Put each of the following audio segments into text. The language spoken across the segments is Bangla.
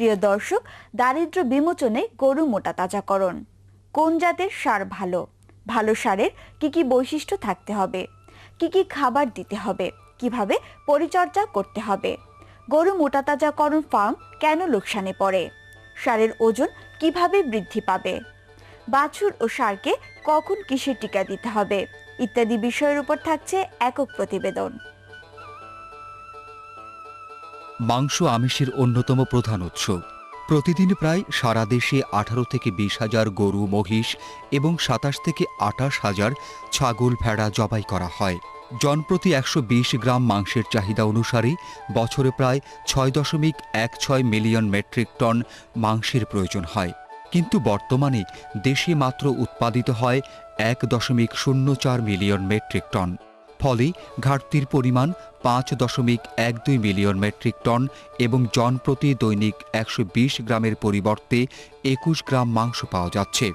প্রিয় দর্শক, দারিদ্র বিমোচনে গরু মোটা তাজাকরণ। কোন জাতের সার ভালো? ভালো সারের কি কি বৈশিষ্ট্য থাকতে হবে? কি কি খাবার দিতে হবে? কীভাবে পরিচর্যা করতে হবে? গরু মোটা তাজাকরণ ফার্ম কেন লোকসানে পড়ে? সারের ওজন কীভাবে বৃদ্ধি পাবে? বাছুর ও সারকে কখন কিসের টিকা দিতে হবে? ইত্যাদি বিষয়ের উপর থাকছে একক প্রতিবেদন। মাংস আমিষের অন্যতম প্রধান উৎস। প্রতিদিন প্রায় সারা দেশে আঠারো থেকে বিশ হাজার গরু, মহিষ এবং সাতাশ থেকে আটাশ হাজার ছাগল, ভেড়া জবাই করা হয়। জনপ্রতি একশো বিশ গ্রাম মাংসের চাহিদা অনুসারে বছরে প্রায় ছয় দশমিক এক ছয় মিলিয়ন মেট্রিক টন মাংসের প্রয়োজন হয়। কিন্তু বর্তমানে দেশে মাত্র উৎপাদিত হয় এক দশমিক শূন্য চার মিলিয়ন মেট্রিক টন। ফলে ঘাটতির পরিমাণ পাঁচ দশমিক এক দুই মিলিয়ন মেট্রিক টন এবং জনপ্রতি দৈনিক একশো বিশ গ্রামের পরিবর্তে একুশ গ্রাম মাংস পাওয়া যাচ্ছে।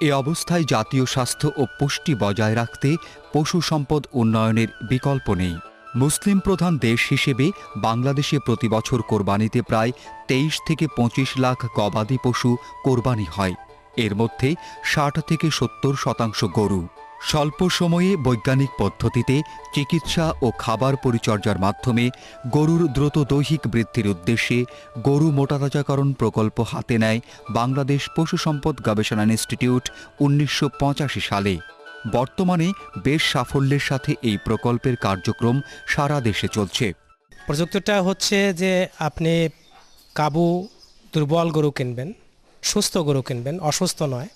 এ অবস্থায় জাতীয় স্বাস্থ্য ও পুষ্টি বজায় রাখতে পশু সম্পদ উন্নয়নের বিকল্প নেই। মুসলিম প্রধান দেশ হিসেবে বাংলাদেশে প্রতি বছর কোরবানিতে প্রায় তেইশ থেকে পঁচিশ লাখ গবাদি পশু কোরবানি হয়। এর মধ্যে ষাট থেকে সত্তর শতাংশ গরু। স্বল্প সময়ে বৈজ্ঞানিক পদ্ধতিতে চিকিৎসা ও খাবার পরিচর্যার মাধ্যমে গরুর দ্রুত দৈহিক বৃদ্ধির উদ্দেশ্যে গরু মোটাতাজাকরণ প্রকল্প হাতে নেয় বাংলাদেশ পশু সম্পদ গবেষণা ইনস্টিটিউট উনিশশো পঁচাশি সালে। বর্তমানে বেশ সাফল্যের সাথে এই প্রকল্পের কার্যক্রম সারা দেশে চলছে। প্রযুক্তিটা হচ্ছে যে আপনি কাবু দুর্বল গরু কিনবেন, সুস্থ গরু কিনবেন, অসুস্থ নয়।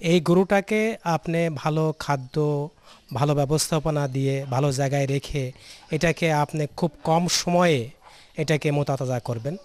এই গরুটাকে আপনি ভালো খাদ্য, ভালো ব্যবস্থাপনা দিয়ে ভালো জায়গায় রেখে এটাকে আপনি খুব কম সময়ে এটাকে মোতাতাজা করবেন।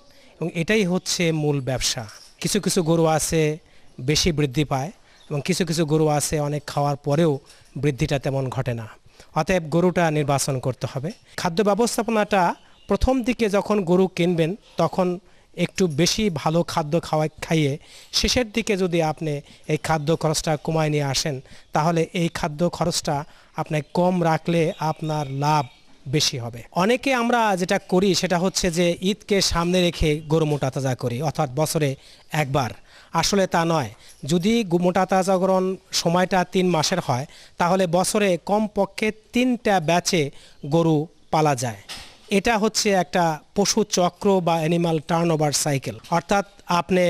এবং এটাই হচ্ছে মূল ব্যবসা। কিছু কিছু গরু আছে বেশি বৃদ্ধি পায় এবং কিছু কিছু গরু আছে অনেক খাওয়ার পরেও বৃদ্ধিটা তেমন ঘটে না। অতএব গরুটা নির্বাচন করতে হবে। খাদ্য ব্যবস্থাপনাটা প্রথম দিকে যখন গরু কিনবেন, তখন একটু বেশি ভালো খাদ্য খাওয়া খাইয়ে শেষের দিকে যদি আপনি এই খাদ্য খরচটা কমায় নিয়ে আসেন, তাহলে এই খাদ্য খরচটা আপনি কম রাখলে আপনার লাভ বেশি হবে। অনেকে আমরা যেটা করি সেটা হচ্ছে যে ঈদকে সামনে রেখে গরু মোটা তাজা করি, অর্থাৎ বছরে একবার। আসলে তা নয়। যদি মোটা তাজাকরণ সময়টা তিন মাসের হয়, তাহলে বছরে কমপক্ষে তিনটা ব্যাচে গরু পালা যায়। এটা হচ্ছে একটা পশু চক্র বা অ্যানিমাল টার্ন ওভার সাইকেল অর্থাৎ আপনি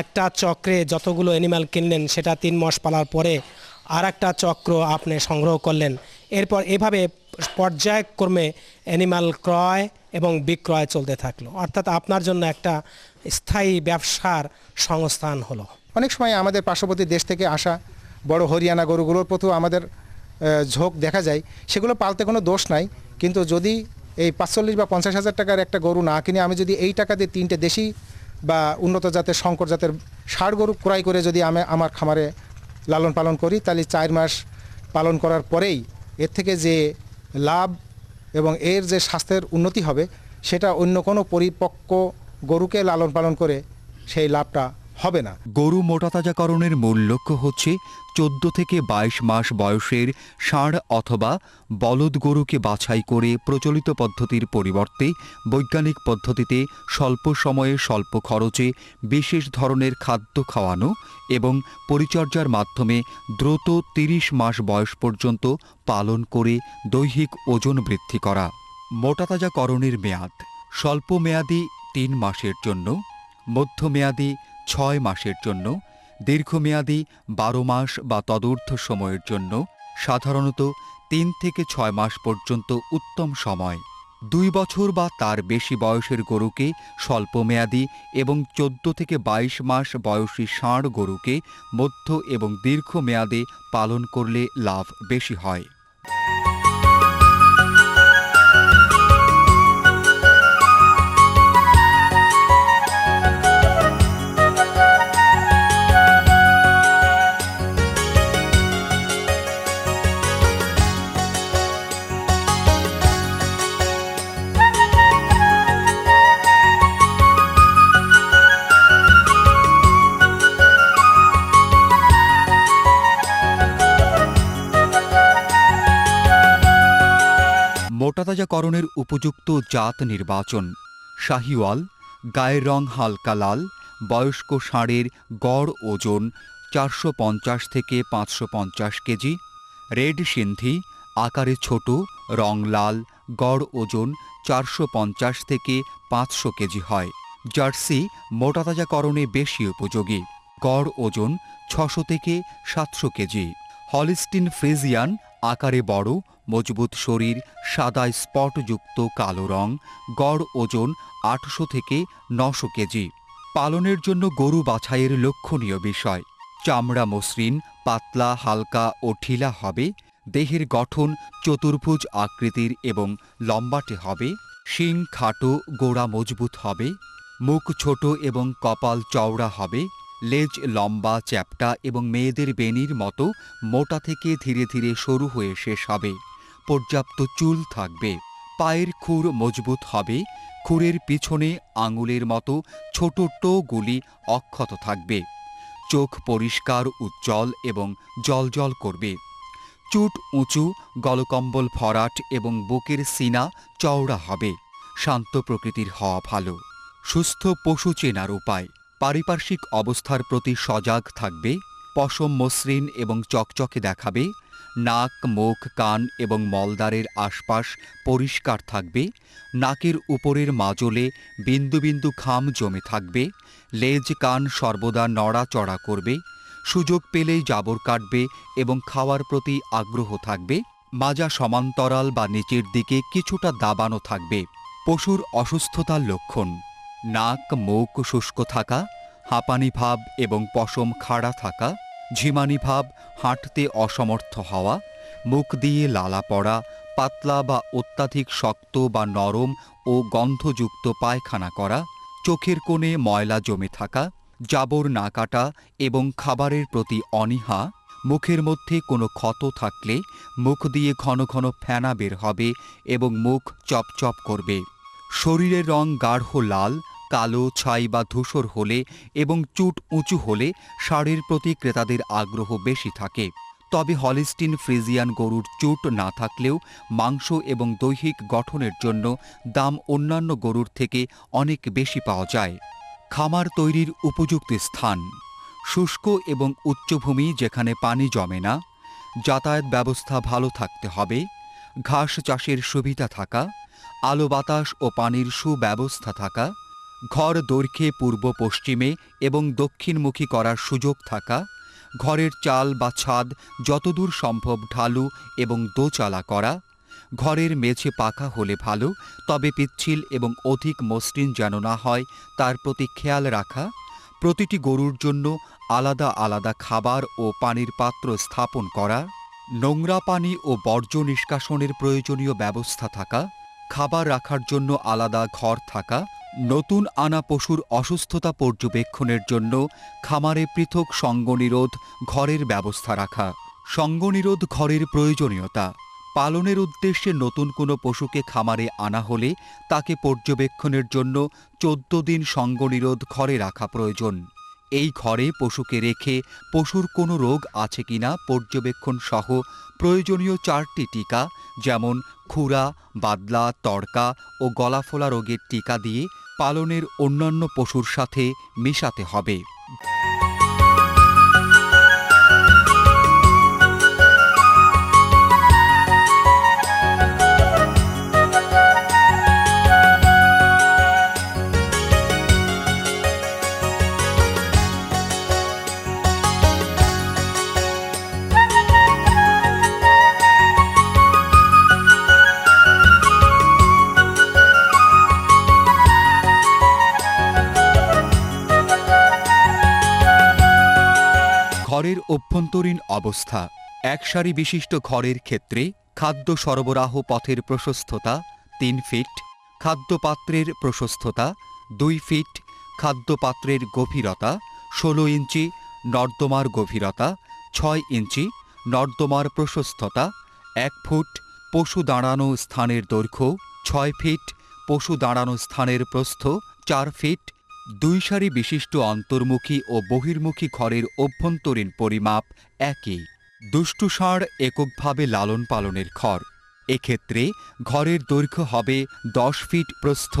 একটা চক্রে যতগুলো অ্যানিমাল কিনলেন, সেটা তিন মাস পালার পরে আর একটা চক্র আপনি সংগ্রহ করলেন। এরপর এভাবে পর্যায়ক্রমে অ্যানিমাল ক্রয় এবং বিক্রয় চলতে থাকল। অর্থাৎ আপনার জন্য একটা স্থায়ী ব্যবসার সংস্থান হলো। অনেক সময় আমাদের পার্শ্ববর্তী দেশ থেকে আসা বড় হরিয়ানা গরুগুলোর প্রতিও আমাদের ঝোঁক দেখা যায়। সেগুলো পালতে কোনো দোষ নাই। কিন্তু যদি এই পাঁচচল্লিশ বা পঞ্চাশ হাজার টাকার একটা গরু না কিনে আমি যদি এই টাকা দিয়ে তিনটে দেশি বা উন্নত জাতের শঙ্কর জাতের ষাড় গরু ক্রয় করে যদি আমি আমার খামারে লালন পালন করি, তাহলে চার মাস পালন করার পরেই এর থেকে যে লাভ এবং এর যে স্বাস্থ্যের উন্নতি হবে, সেটা অন্য কোনো পরিপক্ক গরুকে লালন পালন করে সেই লাভটা হবে না। গরু মোটাতাজাকরণের মূল লক্ষ্য হচ্ছে চোদ্দ থেকে ২২ মাস বয়সের ষাঁড় অথবা বলদ গরুকে বাছাই করে প্রচলিত পদ্ধতির পরিবর্তে বৈজ্ঞানিক পদ্ধতিতে স্বল্প সময়ে স্বল্প খরচে বিশেষ ধরনের খাদ্য খাওয়ানো এবং পরিচর্যার মাধ্যমে দ্রুত ৩০ মাস বয়স পর্যন্ত পালন করে দৈহিক ওজন বৃদ্ধি করা। মোটাতাজাকরণের মেয়াদ স্বল্প মেয়াদি তিন মাসের জন্য, মধ্যমেয়াদি ছয় মাসের জন্য, দীর্ঘমেয়াদী বারো মাস বা তদূর্ধ্ব সময়ের জন্য, সাধারণত তিন থেকে ছয় মাস পর্যন্ত উত্তম সময়। দুই বছর বা তার বেশি বয়সের গরুকে স্বল্পমেয়াদী এবং চোদ্দ থেকে ২২ মাস বয়সী ষাঁড় গরুকে মধ্য এবং দীর্ঘমেয়াদে পালন করলে লাভ বেশি হয়। মোটাতাজাকরণের উপযুক্ত জাত নির্বাচন। শাহিওয়াল, গায়ের রং হালকা লাল, বয়স্ক ষাঁড়ের গড় ওজন চারশো পঞ্চাশ থেকে পাঁচশো পঞ্চাশ কেজি, রেড সিন্ধি, আকারে ছোট, রং লাল, গড় ওজন চারশো পঞ্চাশ থেকে পাঁচশো কেজি হয়। জার্সি মোটাতাজাকরণে বেশি উপযোগী, গড় ওজন ছশো থেকে সাতশো কেজি। হলিস্টিন ফ্রেজিয়ান, আকারে বড়, মজবুত শরীর, সাদা স্পটযুক্ত কালো রং, গড় ওজন আটশো থেকে নশো কেজি। পালনের জন্য গরু বাছাইয়ের লক্ষণীয় বিষয়। চামড়া মসৃণ, পাতলা, হালকা ও ঢিলা হবে, দেহের গঠন চতুর্ভুজ আকৃতির এবং লম্বাটে হবে, শিং খাটো গোড়া মজবুত হবে, মুখ ছোট এবং কপাল চওড়া হবে লেজ লম্বা, চ্যাপ্টা এবং মেয়েদের বেনির মতো মোটা থেকে ধীরে ধীরে সরু হয়ে শেষ হবে। পর্যাপ্ত চুল থাকবে। পায়ের খুর মজবুত হবে। খুরের পিছনে আঙুলের মতো ছোট টোগুলি অক্ষত থাকবে। চোখ পরিষ্কার, উজ্জ্বল এবং জলজল করবে। চুট উঁচু, গলকম্বল ফরাট এবং বুকের সিনা চওড়া হবে। শান্ত প্রকৃতির হওয়া ভালো। সুস্থ পশু চেনার উপায়। পারিপার্শ্বিক অবস্থার প্রতি সজাগ থাকবে, পশম মসৃণ এবং চকচকে দেখাবে, নাক, মুখ, কান এবং মলদারের আশপাশ পরিষ্কার থাকবে, নাকের উপরের মাজলে বিন্দু বিন্দু খাম জমে থাকবে, লেজ কান সর্বদা নড়াচড়া করবে, সুযোগ পেলেই জাবর কাটবে এবং খাওয়ার প্রতি আগ্রহ থাকবে, মাজা সমান্তরাল বা নিচের দিকে কিছুটা দাবানো থাকবে। পশুর অসুস্থতার লক্ষণ নাক, মুখ শুষ্ক থাকা, হাঁপানি ভাব এবং পশম খাড়া থাকা, ঝিমানি ভাব, হাঁটতে অসমর্থ হওয়া, মুখ দিয়ে লালা পড়া, পাতলা বা অত্যাধিক শক্ত বা নরম ও গন্ধযুক্ত পায়খানা করা, চোখের কোণে ময়লা জমে থাকা, জাবর না কাটা এবং খাবারের প্রতি অনীহা, মুখের মধ্যে কোনো ক্ষত থাকলে মুখ দিয়ে ঘন ঘন ফেনা বের হবে এবং মুখ চপচপ করবে। শরীরের রং গাঢ় লাল, কালো ছাই বা ধূসর হলে এবং চুট উঁচু হলে ষাঁড়ের প্রতি ক্রেতাদের আগ্রহ বেশি থাকে। তবে হলিস্টিন ফ্রিজিয়ান গরুর চুট না থাকলেও মাংস এবং দৈহিক গঠনের জন্য দাম অন্যান্য গরুর থেকে অনেক বেশি পাওয়া যায়। খামার তৈরির উপযুক্ত স্থান। শুষ্ক এবং উচ্চভূমি যেখানে পানি জমে না, যাতায়াত ব্যবস্থা ভালো থাকতে হবে, ঘাস চাষের সুবিধা থাকা আলো বাতাস ও পানির সুব্যবস্থা থাকা, ঘর দৈর্ঘ্যে পূর্ব পশ্চিমে এবং দক্ষিণমুখী করার সুযোগ থাকা, ঘরের চাল বা ছাদ যতদূর সম্ভব ঢালু এবং দোচালা করা, ঘরের মেঝে পাকা হলে ভালো, তবে পিচ্ছিল এবং অধিক মসৃণ যেন না হয় তার প্রতি খেয়াল রাখা, প্রতিটি গরুর জন্য আলাদা আলাদা খাবার ও পানির পাত্র স্থাপন করা, নোংরা পানি ও বর্জ্য নিষ্কাশনের প্রয়োজনীয় ব্যবস্থা থাকা খাবার রাখার জন্য আলাদা ঘর থাকা, নতুন আনা পশুর অসুস্থতা পর্যবেক্ষণের জন্য খামারে পৃথক সঙ্গনিরোধ ঘরের ব্যবস্থা রাখা, সঙ্গনিরোধ ঘরের প্রয়োজনীয়তা। পালনের উদ্দেশ্যে নতুন কোনো পশুকে খামারে আনা হলে তাকে পর্যবেক্ষণের জন্য চোদ্দ দিন সঙ্গনিরোধ ঘরে রাখা প্রয়োজন। এই ঘরে পশুকে রেখে পশুর কোনো রোগ আছে কিনা পর্যবেক্ষণ সহ প্রয়োজনীয় চারটি টিকা, যেমন খুরা, বাদলা, তড়কা ও গলাফোলা রোগের টিকা দিয়ে পালনের অন্যান্য পশুর সাথে মেশাতে হবে। অভ্যন্তরীণ অবস্থা, এক সারি বিশিষ্ট ঘরের ক্ষেত্রে খাদ্য সরবরাহ পথের প্রশস্ততা তিন ফিট, খাদ্যপাত্রের প্রশস্ততা দুই ফিট, খাদ্যপাত্রের গভীরতা ষোলো ইঞ্চি, নর্দমার গভীরতা ছয় ইঞ্চি, নর্দমার প্রশস্ততা এক ফুট, পশু দাঁড়ানো স্থানের দৈর্ঘ্য ছয় ফিট, পশু দাঁড়ানো স্থানের প্রস্থ চার ফিট দুই সারি বিশিষ্ট অন্তর্মুখী ও বহির্মুখী ঘরের অভ্যন্তরীণ পরিমাপ একই। দুষ্টু ষাঁড় এককভাবে লালন পালনের ঘর। এক্ষেত্রে ঘরের দৈর্ঘ্য হবে দশ ফিট প্রস্থ,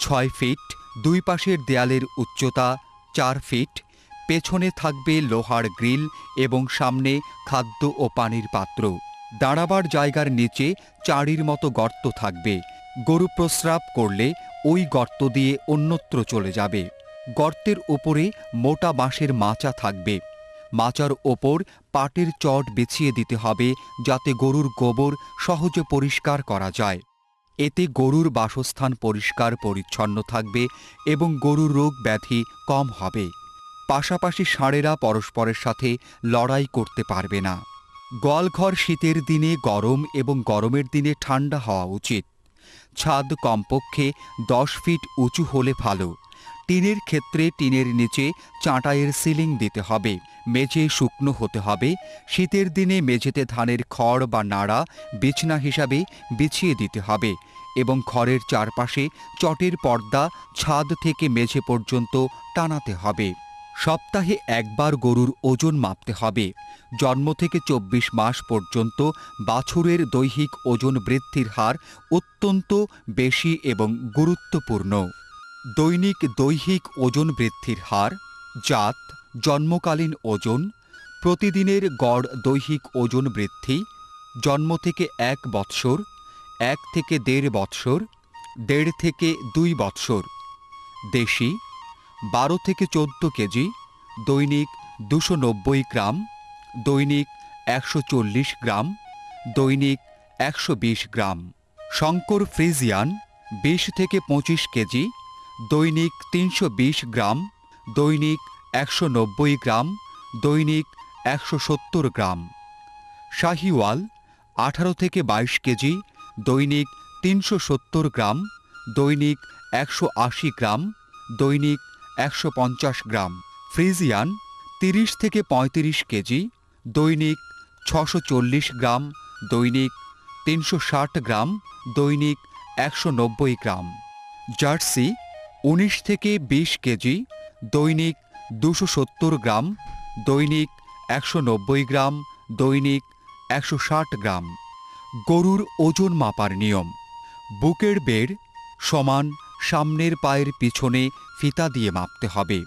ছয় ফিট, দুই পাশের দেয়ালের উচ্চতা চার ফিট, পেছনে থাকবে লোহার গ্রিল এবং সামনে খাদ্য ও পানির পাত্র। দাঁড়াবার জায়গার নিচে চারির মতো গর্ত থাকবে গরু প্রস্রাব করলে ওই গর্ত দিয়ে অন্যত্র চলে যাবে। গর্তের ওপরে মোটা বাঁশের মাচা থাকবে। মাচার ওপর পাটের চট বেছিয়ে দিতে হবে যাতে গরুর গোবর সহজে পরিষ্কার করা যায়। এতে গরুর বাসস্থান পরিষ্কার পরিচ্ছন্ন থাকবে এবং গরুর রোগ ব্যাধি কম হবে। পাশাপাশি ষাঁড়েরা পরস্পরের সাথে লড়াই করতে পারবে না। গোয়ালঘর শীতের দিনে গরম এবং গরমের দিনে ঠান্ডা হওয়া উচিত। ছাদ কমপক্ষে দশ ফিট উঁচু হলে ভালো। টিনের ক্ষেত্রে টিনের নিচে চাঁটায়ের সিলিং দিতে হবে। মেঝে শুকনো হতে হবে। শীতের দিনে মেঝেতে ধানের খড় বা নাড়া বিছনা হিসাবে বিছিয়ে দিতে হবে এবং ঘরের চারপাশে চটের পর্দা ছাদ থেকে মেঝে পর্যন্ত টানাতে হবে। সপ্তাহে একবার গরুর ওজন মাপতে হবে। জন্ম থেকে চব্বিশ মাস পর্যন্ত বাছুরের দৈহিক ওজন বৃদ্ধির হার অত্যন্ত বেশি এবং গুরুত্বপূর্ণ। দৈনিক দৈহিক ওজন বৃদ্ধির হার, জাত, জন্মকালীন ওজন, প্রতিদিনের গড় দৈহিক ওজন বৃদ্ধি, জন্ম থেকে এক বৎসর, এক থেকে দেড় বৎসর, দেড় থেকে দুই বৎসর। দেশি বারো থেকে চোদ্দ কেজি, দৈনিক দুশো নব্বই গ্রাম, দৈনিক একশো চল্লিশ গ্রাম, দৈনিক একশো বিশ গ্রাম। শঙ্কর ফ্রিজিয়ান, বিশ থেকে পঁচিশ কেজি, দৈনিক তিনশো বিশ গ্রাম, দৈনিক একশো নব্বই গ্রাম, দৈনিক একশো সত্তর গ্রাম। শাহিওয়াল, আঠারো থেকে বাইশ কেজি, দৈনিক তিনশো সত্তর গ্রাম, দৈনিক একশো আশি গ্রাম, দৈনিক একশো পঞ্চাশ গ্রাম। ফ্রিজিয়ান তিরিশ থেকে পঁয়ত্রিশ কেজি। দৈনিক ছশো চল্লিশ গ্রাম। দৈনিক তিনশো ষাট গ্রাম। দৈনিক একশো নব্বই গ্রাম। জার্সি উনিশ থেকে বিশ কেজি। দৈনিক দুশো সত্তর গ্রাম। দৈনিক একশো নব্বই গ্রাম। দৈনিক একশো ষাট গ্রাম। গরুর ওজন মাপার নিয়ম। বুকের বেড় সমান সামনের পায়ের পিছনে ফিতা দিয়ে মাপতে হবে।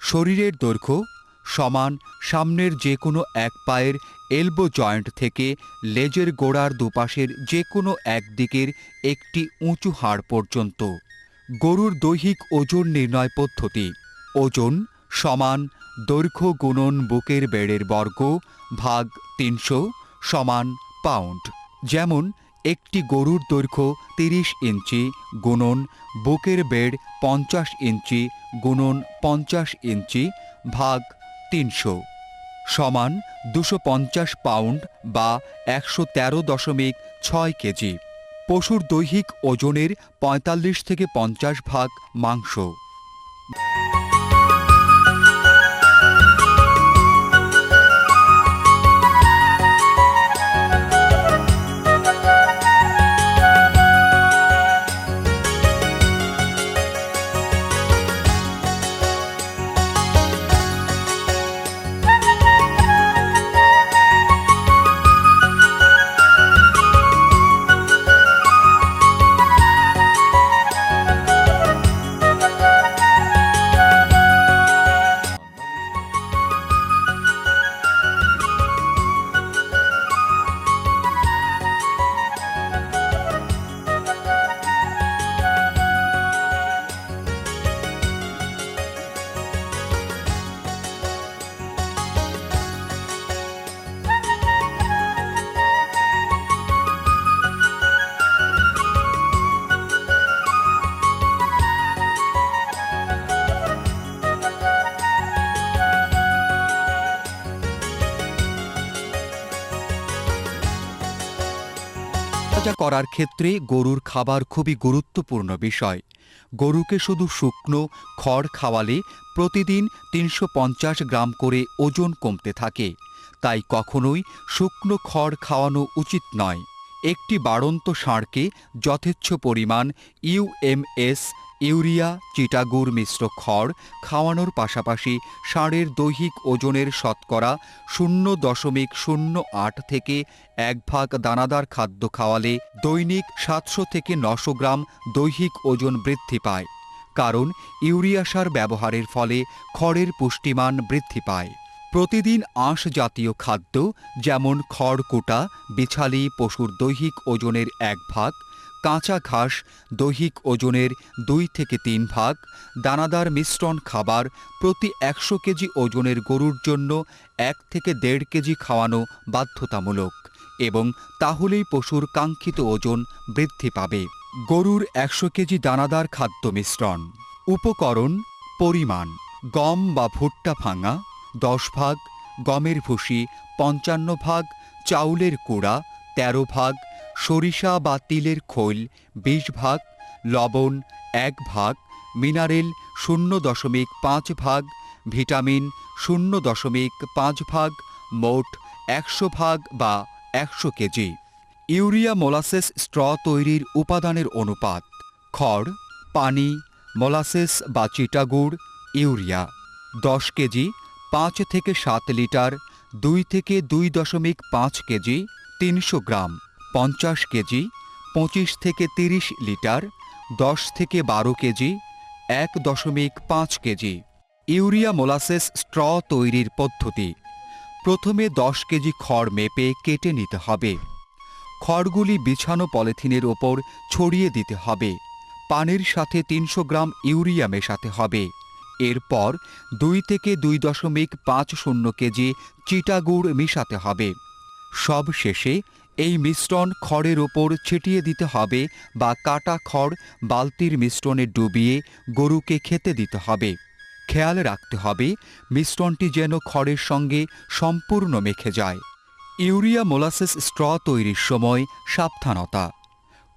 শরীরের দৈর্ঘ্য সমান সামনের যে কোনো এক পায়ের এলবো জয়েন্ট থেকে লেজের গোড়ার দুপাশের যে কোনো এক দিকের একটি উঁচু হাড় পর্যন্ত। গরুর দৈহিক ওজন নির্ণয় পদ্ধতি। ওজন সমান দৈর্ঘ্য গুণন বুকের বেড়ের বর্গ ভাগ তিনশো সমান পাউন্ড। যেমন একটি গরুর দৈর্ঘ্য তিরিশ ইঞ্চি, গুণন বুকের বেড় পঞ্চাশ ইঞ্চি, গুণন পঞ্চাশ ইঞ্চি, ভাগ তিনশো। সমান দুশো পাউন্ড বা একশো তেরো দশমিক ছয় কেজি। পশুর দৈহিক ওজনের পঁয়তাল্লিশ থেকে পঞ্চাশ ভাগ মাংস। করার ক্ষেত্রে গরুর খাবার খুবই গুরুত্বপূর্ণ বিষয়। গরুকে শুধু শুকনো, খড় খাওয়ালে প্রতিদিন তিনশো পঞ্চাশ গ্রাম করে ওজন কমতে থাকে। তাই কখনোই শুকনো খড় খাওয়ানো উচিত নয়। একটি বাড়ন্ত ষাঁড়কে যথেচ্ছ পরিমাণ ইউএমএস ইউরিয়া চিটাগুড় মিশ্র খড় খাওয়ানোর পাশাপাশি ষাঁড়ের দৈহিক ওজনের শতকরা শূন্য দশমিক শূন্য আট থেকে এক ভাগ দানাদার খাদ্য খাওয়ালে দৈনিক সাতশো থেকে নশো গ্রাম দৈহিক ওজন বৃদ্ধি পায়, কারণ ইউরিয়া সার ব্যবহারের ফলে খড়ের পুষ্টিমান বৃদ্ধি পায়। প্রতিদিন আঁশ জাতীয় খাদ্য, যেমন খড় কোটা বিছালি, পশুর দৈহিক ওজনের এক ভাগ কাঁচা ঘাস, দৈহিক ওজনের দুই থেকে তিন ভাগ, দানাদার মিশ্রণ খাবার প্রতি একশো কেজি ওজনের গরুর জন্য এক থেকে দেড় কেজি খাওয়ানো বাধ্যতামূলক এবং তাহলেই পশুর কাঙ্ক্ষিত ওজন বৃদ্ধি পাবে। গরুর একশো কেজি দানাদার খাদ্য মিশ্রণ। উপকরণ, পরিমাণ, গম বা ভুট্টা ভাঙা, দশ ভাগ, গমের ভুসি, পঞ্চান্ন ভাগ, চাউলের কুড়া, তেরো ভাগ সরিষা বা তিলের খৈল বিশ ভাগ, লবণ এক ভাগ, মিনারেল শূন্য দশমিক পাঁচ ভাগ, ভিটামিন শূন্য দশমিক পাঁচ ভাগ, মোট একশো ভাগ বা একশো কেজি। ইউরিয়া মোলাসেস স্ট্র তৈরির উপাদানের অনুপাত, খড়, পানি, মোলাসেস বা চিটাগুড়, ইউরিয়া। দশ কেজি, পাঁচ থেকে সাত লিটার, দুই থেকে দুই দশমিক পাঁচ কেজি, তিনশো গ্রাম। পঞ্চাশ কেজি, পঁচিশ থেকে তিরিশ লিটার, দশ থেকে বারো কেজি, এক দশমিক পাঁচ কেজি। ইউরিয়া মোলাসেস স্ট্র তৈরির পদ্ধতি। প্রথমে দশ কেজি খড় মেপে কেটে নিতে হবে। খড়গুলি বিছানো পলিথিনের ওপর ছড়িয়ে দিতে হবে। পানির সাথে তিনশো গ্রাম ইউরিয়া মেশাতে হবে। এরপর দুই থেকে দুই দশমিক পাঁচ শূন্য কেজি চিটাগুড় মিশাতে হবে। সব শেষে এই মিশ্রণ খড়ের ওপর ছিটিয়ে দিতে হবে বা কাটা খড় বালতির মিশ্রণে ডুবিয়ে গরুকে খেতে দিতে হবে। খেয়াল রাখতে হবে মিশ্রণটি যেন খড়ের সঙ্গে সম্পূর্ণ মেখে যায়। ইউরিয়া মোলাসেস স্ট্র তৈরির সময় সাবধানতা।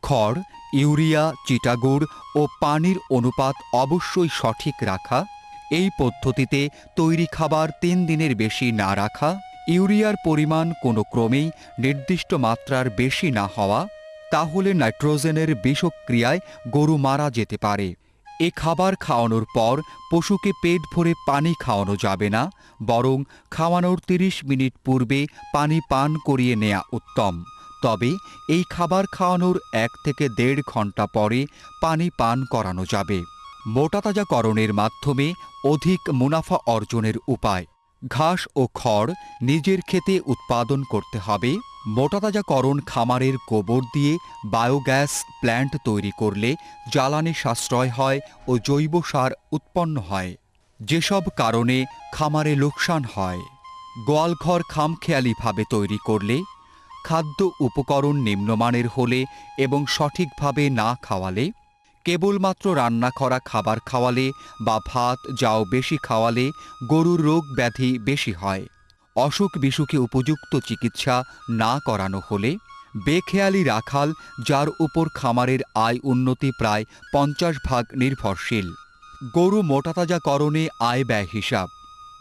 খড়, ইউরিয়া, চিটাগুড় ও পানির অনুপাত অবশ্যই সঠিক রাখা। এই পদ্ধতিতে তৈরি খাবার তিন দিনের বেশি না রাখা। ইউরিয়ার পরিমাণ কোনো ক্রমেই নির্দিষ্ট মাত্রার বেশি না হওয়া, তাহলে নাইট্রোজেনের বিষক্রিয়ায় গরু মারা যেতে পারে। এ খাবার খাওয়ানোর পর পশুকে পেট ভরে পানি খাওয়ানো যাবে না, বরং খাওয়ানোর তিরিশ মিনিট পূর্বে পানি পান করিয়ে নেয়া উত্তম। তবে এই খাবার খাওয়ানোর এক থেকে দেড় ঘণ্টা পরে পানি পান করানো যাবে। মোটাতাজাকরণের মাধ্যমে অধিক মুনাফা অর্জনের উপায়। ঘাস ও খড় নিজের ক্ষেতে উৎপাদন করতে হবে, মোটাতাজাকরণ খামারের গোবর দিয়ে বায়োগ্যাস প্ল্যান্ট তৈরি করলে জ্বালানি সাশ্রয় হয় ও জৈব সার উৎপন্ন হয়। যেসব কারণে খামারে লোকসান হয়। গোয়ালঘর খামখেয়ালিভাবে তৈরি করলে, খাদ্য উপকরণ নিম্নমানের হলে এবং সঠিকভাবে না খাওয়ালে কেবলমাত্র রান্না করা খাবার খাওয়ালে বা ভাত, যাও বেশি খাওয়ালে গরুর রোগ ব্যাধি বেশি হয়। অসুখ বিসুখে উপযুক্ত চিকিৎসা না করানো হলে বেখেয়ালি রাখাল, যার উপর খামারের আয় উন্নতি প্রায় পঞ্চাশ ভাগ নির্ভরশীল। গরু মোটাতাজাকরণে আয় ব্যয় হিসাব।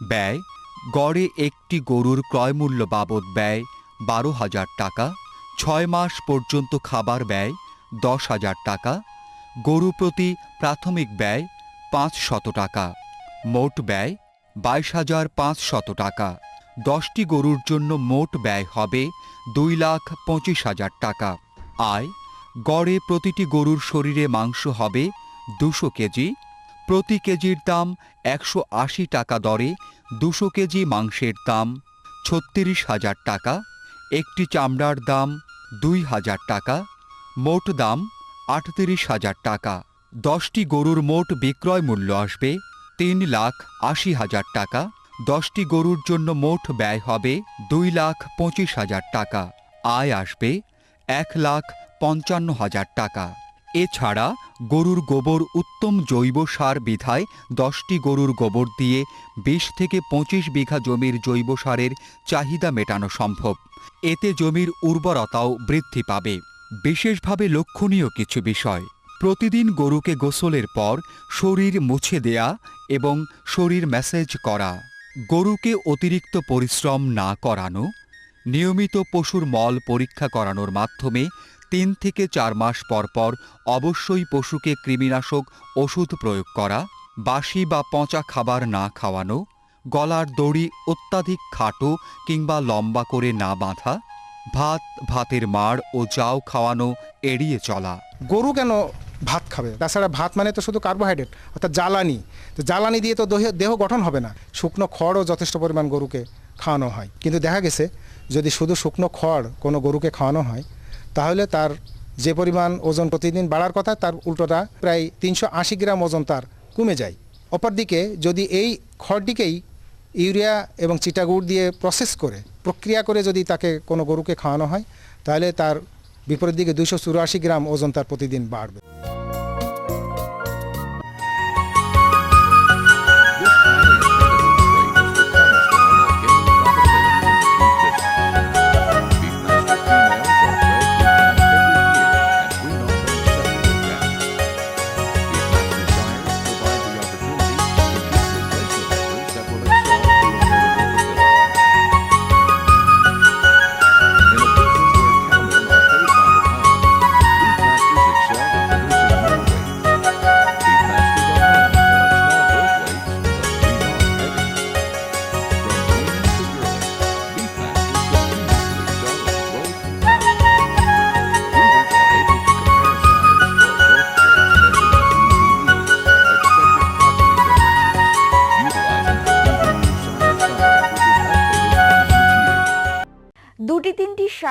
ব্যয়, গড়ে একটি গরুর ক্রয়মূল্য বাবদ ব্যয় বারো হাজার টাকা, ছয় মাস পর্যন্ত খাবার ব্যয় দশ হাজার টাকা গরু প্রতি প্রাথমিক ব্যয় পাঁচ শত টাকা, মোট ব্যয় বাইশ হাজার পাঁচ শত টাকা। দশটি গরুর জন্য মোট ব্যয় হবে দুই লাখ পঁচিশ হাজার টাকা। আয়, গড়ে প্রতিটি গরুর শরীরে মাংস হবে দুশো কেজি, প্রতি কেজির দাম একশো আশি টাকা দরে দুশো কেজি মাংসের দাম ছত্রিশ হাজার টাকা, একটি চামড়ার দাম দুই হাজার টাকা, মোট দাম আটত্রিশ হাজার টাকা। দশটি গরুর মোট বিক্রয় মূল্য আসবে তিন লাখ আশি হাজার টাকা। দশটি গরুর জন্য মোট ব্যয় হবে দুই লাখ পঁচিশ হাজার টাকা। আয় আসবে এক লাখ পঞ্চান্ন হাজার টাকা। এছাড়া গরুর গোবর উত্তম জৈব সার বিধায় দশটি গরুর গোবর দিয়ে বিশ থেকে পঁচিশ বিঘা জমির জৈব সারের চাহিদা মেটানো সম্ভব। এতে জমির উর্বরতাও বৃদ্ধি পাবে। বিশেষভাবে লক্ষণীয় কিছু বিষয়। প্রতিদিন গরুকে গোসলের পর শরীর মুছে দেয়া এবং শরীর ম্যাসেজ করা। গরুকে অতিরিক্ত পরিশ্রম না করানো। নিয়মিত পশুর মল পরীক্ষা করানোর মাধ্যমে তিন থেকে চার মাস পর পর অবশ্যই পশুকে কৃমিনাশক ওষুধ প্রয়োগ করা, বাসি বা পচা খাবার না খাওয়ানো, গলার দড়ি অত্যাধিক খাটো কিংবা লম্বা করে না বাঁধা ভাত, ভাতের মাড় ও চাও খাওয়ানো এড়িয়ে চলা। গরু কেন ভাত খাবে? তাছাড়া ভাত মানে তো শুধু কার্বোহাইড্রেট অর্থাৎ জ্বালানি। তো জ্বালানি দিয়ে তো দেহ দেহ গঠন হবে না। শুকনো খড়ও যথেষ্ট পরিমাণ গরুকে খাওয়ানো হয়। কিন্তু দেখা গেছে, যদি শুধু শুকনো খড় কোনো গরুকে খাওয়ানো হয়, তাহলে তার যে পরিমাণ ওজন প্রতিদিন বাড়ার কথা, তার উল্টোটা প্রায় তিনশো আশি গ্রাম ওজন তার কমে যায়। অপরদিকে যদি এই খড়টিকেই ইউরিয়া এবং চিটাগুড় দিয়ে প্রসেস করে, প্রক্রিয়া করে যদি তাকে কোনো গরুকে খাওয়ানো হয়, তাহলে তার বিপরীত দিকে দুশো চুরাশি গ্রাম ওজন তার প্রতিদিন বাড়বে।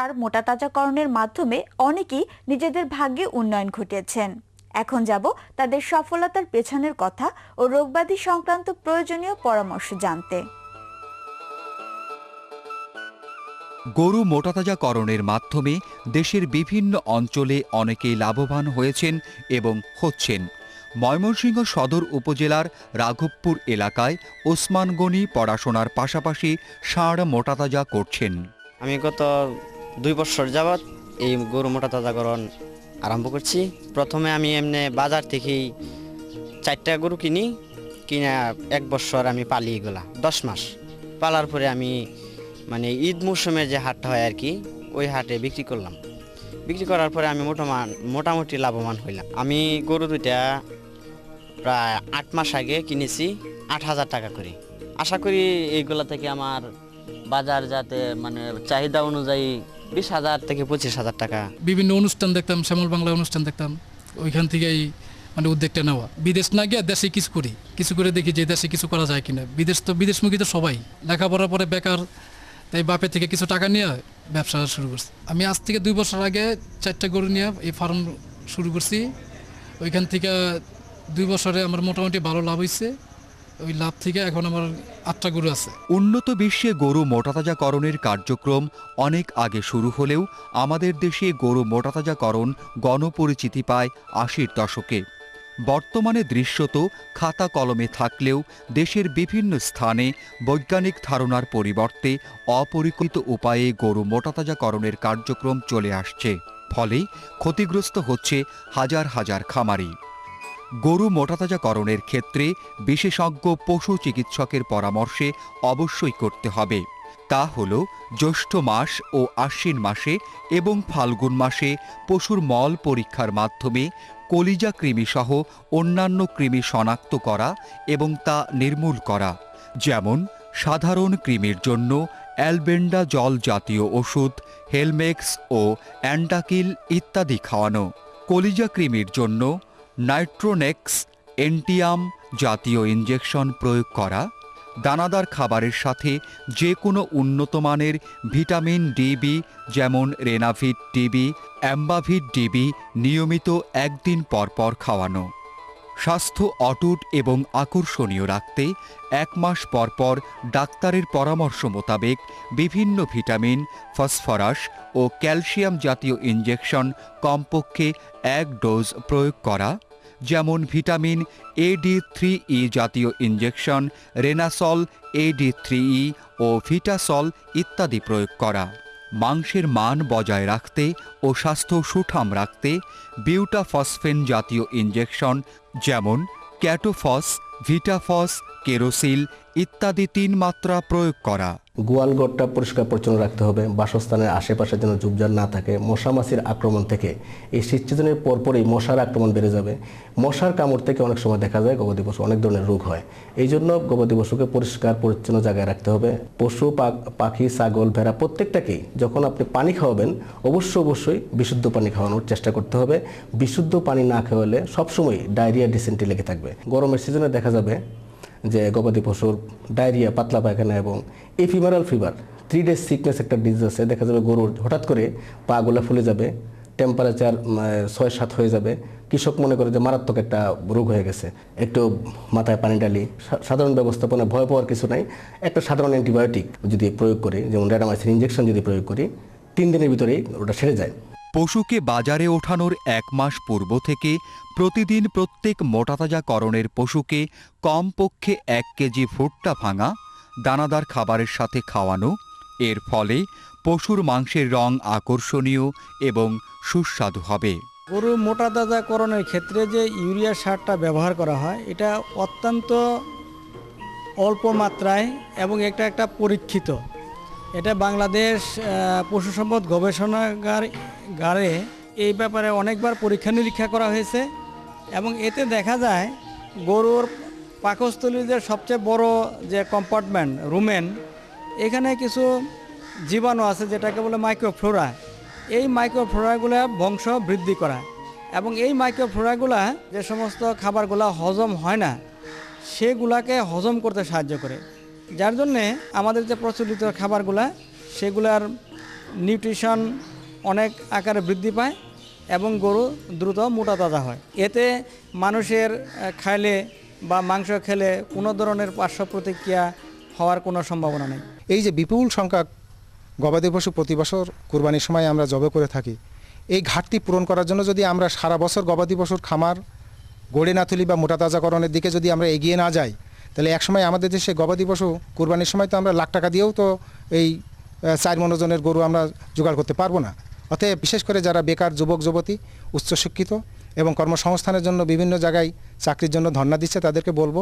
সার মোটা তাজাকরণের মাধ্যমে অনেকেই নিজেদের ভাগ্যে উন্নয়ন ঘটিয়েছেন। এখন যাব তাদের সফলতার পেছনের কথা ও রোগব্যাধি সংক্রান্ত প্রয়োজনীয় পরামর্শ জানতে। গরু মোটাতাজাকরণের মাধ্যমে দেশের বিভিন্ন অঞ্চলে অনেকেই লাভবান হয়েছেন এবং হচ্ছেন। ময়মনসিংহ সদর উপজেলার রাঘবপুর এলাকায় ওসমান গনি পড়াশোনার পাশাপাশি ষাঁড় মোটাতাজা করছেন। আমি গত দুই বছর যাবৎ এই গরু মোটা তাজাকরণ আরম্ভ করছি। প্রথমে আমি এমনি বাজার থেকেই চারটা গরু কিনি, কিনা এক বছর আমি পালি এগুলা দশ মাস। পালার পরে আমি মানে ঈদ মৌসুমের যে হাটটা হয় আর কি, ওই হাটে বিক্রি করলাম। বিক্রি করার পরে আমি মোটামান, মোটামুটি লাভবান হইলাম। আমি গরু দুইটা প্রায় আট মাস আগে কিনেছি, আট হাজার টাকা করে। আশা করি এইগুলা থেকে আমার বাজার যাতে মানে চাহিদা অনুযায়ী বিশ হাজার থেকে পঁচিশ হাজার টাকা। বিভিন্ন অনুষ্ঠান দেখতাম, শ্যামল বাংলা অনুষ্ঠান দেখতাম। ওইখান থেকেই মানে উদ্যোগটা নেওয়া। বিদেশ না গিয়ে দেশে কিছু করি। কিছু করে দেখি যে দেশে কিছু করা যায় কিনা। বিদেশ তো বিদেশমুখী তো সবাই। লেখাপড়ার পরে বেকার, তাই বাপের থেকে কিছু টাকা নিয়ে ব্যবসা শুরু করছি। আমি আজ থেকে দুই বছর আগে চারটা গরু নিয়ে এই ফার্ম শুরু করছি। ওইখান থেকে দুই বছরে আমার মোটামুটি ভালো লাভ হয়েছে ওই লাভ থেকে এখন আমার আটটা গরু আছে। উন্নত বিশ্বে গরু মোটাতাজাকরণের কার্যক্রম অনেক আগে শুরু হলেও আমাদের দেশে গরু মোটাতাজাকরণ গণপরিচিতি পায় আশির দশকে। বর্তমানে দৃশ্যত খাতা কলমে থাকলেও দেশের বিভিন্ন স্থানে বৈজ্ঞানিক ধারণার পরিবর্তে অপরিকল্পিত উপায়ে গরু মোটাতাজাকরণের কার্যক্রম চলে আসছে। ফলে ক্ষতিগ্রস্ত হচ্ছে হাজার হাজার খামারি। গরু মোটাতাজাকরণের ক্ষেত্রে বিশেষজ্ঞ পশু চিকিৎসকের পরামর্শে অবশ্যই করতে হবে। তা হল, জ্যৈষ্ঠ মাস ও আশ্বিন মাসে এবং ফাল্গুন মাসে পশুর মল পরীক্ষার মাধ্যমে কলিজা কৃমিসহ অন্যান্য কৃমি শনাক্ত করা এবং তা নির্মূল করা। যেমন, সাধারণ কৃমির জন্য অ্যালবেন্ডা জল জাতীয় ওষুধ, হেলমেক্স ও অ্যান্টাকিল ইত্যাদি খাওয়ানো। কলিজা কৃমির জন্য নাইট্রোনেক্স এন্টিয়াম জাতীয় ইনজেকশন প্রয়োগ করা, দানাদার খাবারের সাথে যে কোনো উন্নত মানের ভিটামিন ডিবি যেমন রেনাভিট ডিবি, অ্যাম্বাভিট ডিবি নিয়মিত একদিন পর পর খাওয়ানো। স্বাস্থ্য অটুট এবং আকর্ষণীয় রাখতে এক মাস পর পর ডাক্তারের পরামর্শ মোতাবেক বিভিন্ন ভিটামিন, ফসফরাস ও ক্যালসিয়াম জাতীয় ইনজেকশন কমপক্ষে এক ডোজ প্রয়োগ করা যেমন ভিটামিন এডি থ্রি ই জাতীয় ইনজেকশন, রেনাসল এডি থ্রি ই ও ভিটাসল ইত্যাদি প্রয়োগ করা। মাংসের মান বজায় রাখতে ও স্বাস্থ্য সুঠাম রাখতে বিউটাফসফেন জাতীয় ইনজেকশন যেমন ক্যাটোফস, ভিটাফস, কেরোসিল ইত্যাদি তিন মাত্রা প্রয়োগ করা। গোয়ালঘরটা পরিষ্কার পরিচ্ছন্ন রাখতে হবে, বাসস্থানের আশেপাশে যেন ঝুপঝাড় না থাকে মশা মাছির আক্রমণ থেকে। এই শীত সিজনের পরপরই মশার আক্রমণ বেড়ে যাবে। মশার কামড় থেকে অনেক সময় দেখা যায় গবাদি পশু অনেক ধরনের রোগ হয়। এই জন্য গবাদি পশুকে পরিষ্কার পরিচ্ছন্ন জায়গায় রাখতে হবে। পশু পাখি, ছাগল, ভেড়া প্রত্যেকটাকেই যখন আপনি পানি খাওয়াবেন, অবশ্য অবশ্যই বিশুদ্ধ পানি খাওয়ানোর চেষ্টা করতে হবে। বিশুদ্ধ পানি না খাওয়ালে সবসময় ডায়রিয়া ডিসেন্টি লেগে থাকবে। গরমের সিজনে দেখা যাবে যে গবাদি পশুর ডায়রিয়া, পাতলা পায়খানা এবং ephemeral fever three days sickness একটা ডিজিজ আছে। দেখা যাবে গরুর হঠাৎ করে পাগুলা ফুলে যাবে টেম্পারেচার ছয় সাত হয়ে যাবে। কৃষক মনে করে যে মারাত্মক একটা রোগ হয়ে গেছে। একটু মাথায় পানি ডালি সাধারণ ব্যবস্থাপনায় ভয় পাওয়ার কিছু নাই। একটা সাধারণ অ্যান্টিবায়োটিক যদি প্রয়োগ করি, যেমন র্যাডামাইসিন ইঞ্জেকশন যদি প্রয়োগ করি, তিন দিনের ভিতরেই ওটা সেরে যায়। পশুকে বাজারে ওঠানোর এক মাস পূর্ব থেকে প্রতিদিন প্রত্যেক মোটাতাজাকরণের পশুকে কমপক্ষে এক কেজি ভুট্টা ভাঙা, দানাদার খাবারের সাথে খাওয়ানো, এর ফলে পশুর মাংসের রং আকর্ষণীয় এবং সুস্বাদু হবে। গরু মোটা তাজাকরণের ক্ষেত্রে যে ইউরিয়া সারটা ব্যবহার করা হয়, এটা অত্যন্ত অল্প মাত্রায় এবং এটা একটা পরীক্ষিত। এটা বাংলাদেশ পশু সম্পদ গবেষণাগার গারে এই ব্যাপারে অনেকবার পরীক্ষা নিরীক্ষা করা হয়েছে এবং এতে দেখা যায় গরুর পাকস্থলীর যে সবচেয়ে বড় যে কম্পার্টমেন্ট রুমেন এখানে কিছু জীবাণু আছে যেটাকে বলে মাইক্রোফ্লোরা এই মাইক্রোফ্লোরাগুলো বংশ বৃদ্ধি করা এবং এই মাইক্রোফ্লোরাগুলা যে সমস্ত খাবারগুলা হজম হয় না, সেগুলাকে হজম করতে সাহায্য করে। যার জন্যে আমাদের যে প্রচলিত খাবারগুলা সেগুলার নিউট্রিশন অনেক আকারে বৃদ্ধি পায় এবং গরু দ্রুত মোটা তাজা হয়। এতে মানুষের খাইলে বা মাংস খেলে কোনো ধরনের পার্শ্ব প্রতিক্রিয়া হওয়ার কোনো সম্ভাবনা নেই। এই যে বিপুল সংখ্যক গবাদি পশু প্রতি বছর কুরবানির সময় আমরা জবে করে থাকি, এই ঘাটতি পূরণ করার জন্য যদি আমরা সারা বছর গবাদি পশুর খামার গড়ে না তুলি বা মোটা তাজাকরণের দিকে যদি আমরা এগিয়ে না যাই তাহলে একসময় আমাদের দেশে গবাদি পশু কুরবানির সময় তো আমরা লাখ টাকা দিয়েও তো এই চার মনোজনের গরু আমরা জোগাড় করতে পারব না। অতএব বিশেষ করে যারা বেকার যুবক, যুবতী, উচ্চশিক্ষিত এবং কর্মসংস্থানের জন্য বিভিন্ন জায়গায় চাকরির জন্য ধর্ণা দিচ্ছে তাদেরকে বলব,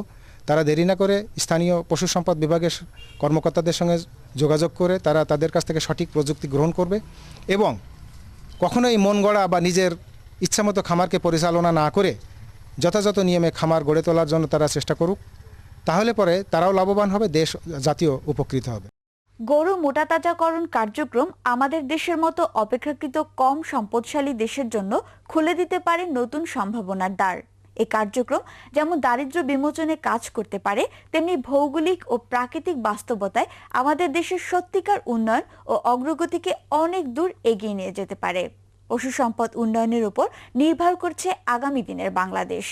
তারা দেরি না করে স্থানীয় পশু সম্পদ বিভাগের কর্মকর্তাদের সঙ্গে যোগাযোগ করে তারা তাদের কাছ থেকে সঠিক প্রযুক্তি গ্রহণ করবে এবং কখনোই মন গড়া বা নিজের ইচ্ছামতো খামারকে পরিচালনা না করে যথাযথ নিয়মে খামার গড়ে তোলার জন্য তারা চেষ্টা করুক। তাহলে পরে তারাও লাভবান হবে, দেশ জাতীয় উপকৃত হবে। গরু মোটাতাজাকরণ কার্যক্রম আমাদের দেশের মতো অপেক্ষাকৃত কম সম্পদশালী দেশের জন্য খুলে দিতে পারে নতুন সম্ভাবনার দ্বার। এ কার্যক্রম যেমন দারিদ্র্য বিমোচনে কাজ করতে পারে, তেমনি ভৌগোলিক ও প্রাকৃতিক বাস্তবতায় আমাদের দেশের সত্যিকার উন্নয়ন ও অগ্রগতিকে অনেক দূর এগিয়ে নিয়ে যেতে পারে। পশু সম্পদ উন্নয়নের উপর নির্ভর করছে আগামী দিনের বাংলাদেশ।